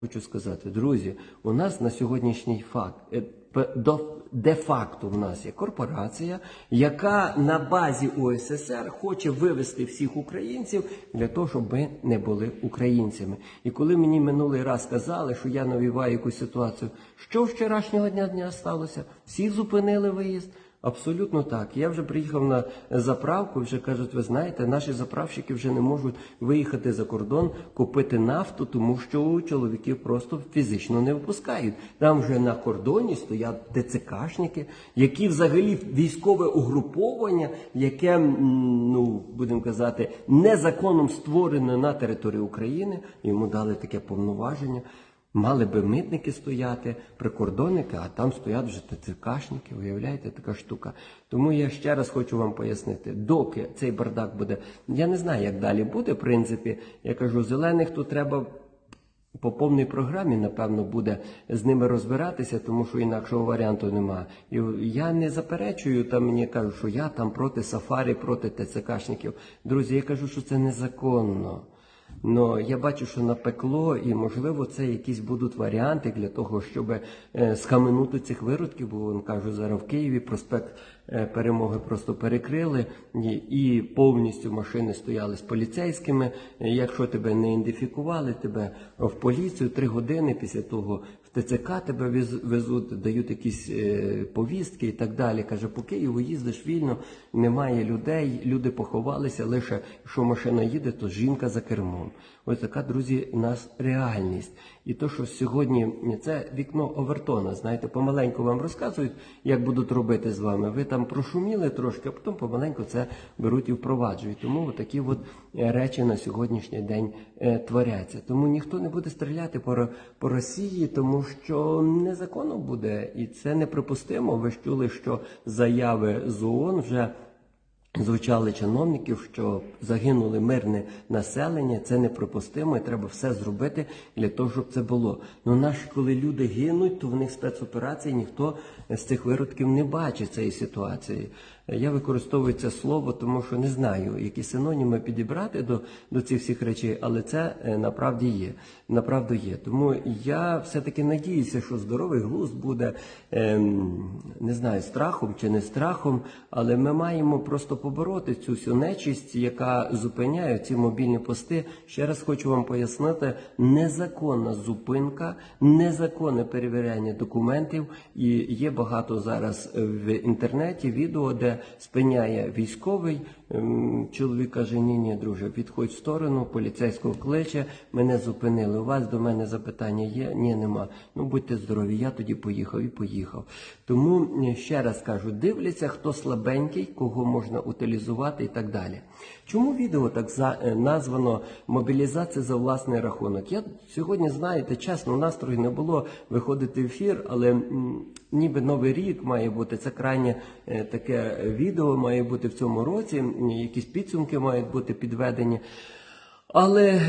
Хочу сказати, друзі, у нас на сьогоднішній факт е, де-факто в нас є корпорація, яка на базі УССР хоче вивести всіх українців для того, щоб ми не були українцями. І коли мені минулий раз сказали, що я навіваю якусь ситуацію, що вчорашнього дня дня сталося? Всі зупинили виїзд. Абсолютно так. Я вже приїхав на заправку, вже кажуть, ви знаєте, наші заправщики вже не можуть виїхати за кордон, купити нафту, тому що чоловіків просто фізично не випускають. Там вже на кордоні стоять ТЦКшники, які взагалі військове угруповання, яке, ну будемо казати, незаконом створене на території України. Йому дали таке повноваження. Мали би митники стояти, прикордонники, а там стоять вже ТЦКшники, уявляєте, така штука. Тому я ще раз хочу вам пояснити, доки цей бардак буде, я не знаю, як далі буде, в принципі, я кажу, зелених тут треба по повній програмі, напевно, буде з ними розбиратися, тому що інакшого варіанту немає. І я не заперечую, там мені кажуть, що я там проти сафарі, проти ТЦКшників. Друзі, я кажу, що це незаконно. Ну, я бачу, що напекло, і можливо це якісь будуть варіанти для того, щоб схаменути цих виродків, бо він кажу, зараз в Києві проспект е, перемоги просто перекрили, і, повністю машини стояли з поліцейськими. Е, Якщо тебе не ідентифікували, тебе в поліцію три години після того в ТЦК тебе везуть, дають якісь е, повістки і так далі. Каже, по Києву їздиш вільно, немає людей, люди поховалися, лише якщо машина їде, то жінка за кермом. Ось така, друзі, у нас реальність. І то, що сьогодні це вікно Овертона, знаєте, помаленьку вам розказують, як будуть робити з вами. Ви там прошуміли трошки, а потім помаленьку це беруть і впроваджують. Тому такі от е, речі на сьогоднішній день е, творяться. Тому ніхто не буде стріляти по, по Росії, тому що незаконно буде, і це неприпустимо. Ви ж чули, що заяви з ООН вже. Звучали чиновників, що загинули мирне населення, це неприпустимо, і треба все зробити для того, щоб це було. Ну наші, коли люди гинуть, то в них спецоперації ніхто з цих виродків не бачить цієї ситуації. Я використовую це слово, тому що не знаю, які синоніми підібрати до, до цих всіх речей, але це е, направді є. Направду є. Тому я все-таки надіюся, що здоровий глузд буде ем, не знаю, страхом чи не страхом, але ми маємо просто побороти цю всю нечисть, яка зупиняє ці мобільні пости. Ще раз хочу вам пояснити: незаконна зупинка, незаконне перевіряння документів. І є багато зараз в інтернеті відео, де спиняє військовий. ем, Чоловік каже: Ні, ні, друже, відходь в сторону, поліцейського кличе, мене зупинили. У вас до мене запитання є? Ні, нема. Ну будьте здорові, я тоді поїхав і поїхав. Тому е, ще раз кажу: дивляться, хто слабенький, кого можна утилізувати і так далі. Чому відео так за, е, названо мобілізація за власний рахунок? Я сьогодні, знаєте, чесно, настрою не було виходити в ефір, але ніби новий рік має бути. Це крайнє е, таке відео має бути в цьому році. Якісь підсумки мають бути підведені. Але